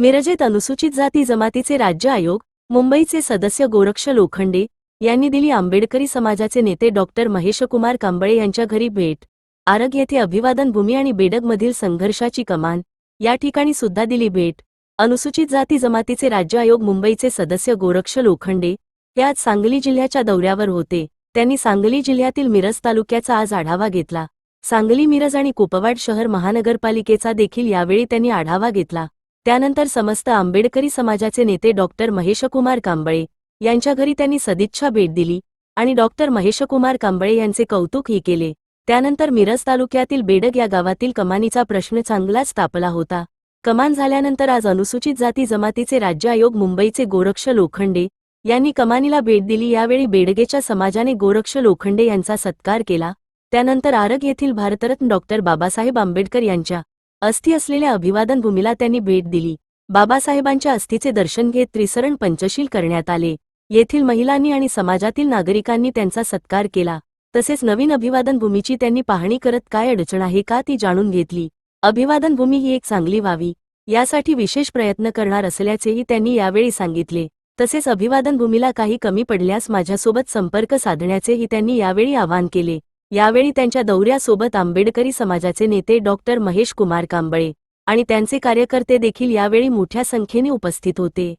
मिरजेत अनुसूचित जाती जमातीचे राज्य आयोग मुंबईचे सदस्य गोरक्ष लोखंडे यांनी दिली आंबेडकरी समाजाचे नेते डॉक्टर महेशकुमार कांबळे यांच्या घरी भेट. आरग येथे अभिवादन भूमी आणि बेडगमधील संघर्षाची कमान या ठिकाणी सुद्धा दिली भेट. अनुसूचित जाती जमातीचे राज्य आयोग मुंबईचे सदस्य गोरक्ष लोखंडे हे आज सांगली जिल्ह्याच्या दौऱ्यावर होते. त्यांनी सांगली जिल्ह्यातील मिरज तालुक्याचा आज आढावा घेतला. सांगली मिरज आणि कुपवाड शहर महानगरपालिकेचा देखील यावेळी त्यांनी आढावा घेतला. त्यानंतर समस्त आंबेडकरी समाजाचे नेते डॉक्टर महेशकुमार कांबळे यांच्या घरी त्यांनी सदिच्छा भेट दिली आणि डॉक्टर महेशकुमार कांबळे यांचे कौतुकही केले. त्यानंतर मिरज तालुक्यातील बेडग या गावातील कमानीचा प्रश्न चांगलाच तापला होता. कमान झाल्यानंतर आज अनुसूचित जाती जमातीचे राज्य आयोग मुंबईचे गोरक्ष लोखंडे यांनी कमानीला भेट दिली. यावेळी बेडगेच्या समाजाने गोरक्ष लोखंडे यांचा सत्कार केला. त्यानंतर आरग येथील भारतरत्न डॉक्टर बाबासाहेब आंबेडकर यांच्या अस्थि असलेल्या अभिवादन भूमीला त्यांनी भेट दिली. बाबासाहेबांच्या अस्थीचे दर्शन घेत त्रिसरण पंचशील करण्यात आले. येथील महिलांनी आणि समाजातील नागरिकांनी त्यांचा सत्कार केला. तसेच नवीन अभिवादन भूमीची त्यांनी पाहणी करत काय अडचण आहे का ती जाणून घेतली. अभिवादन भूमी ही एक चांगली व्हावी यासाठी विशेष प्रयत्न करणार असल्याचेही त्यांनी यावेळी सांगितले. तसेच अभिवादन भूमीला काही कमी पडल्यास माझ्यासोबत संपर्क साधण्याचेही त्यांनी यावेळी आवाहन केले. यावेळी त्यांच्या दौऱ्यासोबत आंबेडकरी समाजाचे नेते डॉक्टर महेश कुमार कांबळे आणि त्यांचे कार्यकर्ते देखील यावेळी मोठ्या संख्येने उपस्थित होते.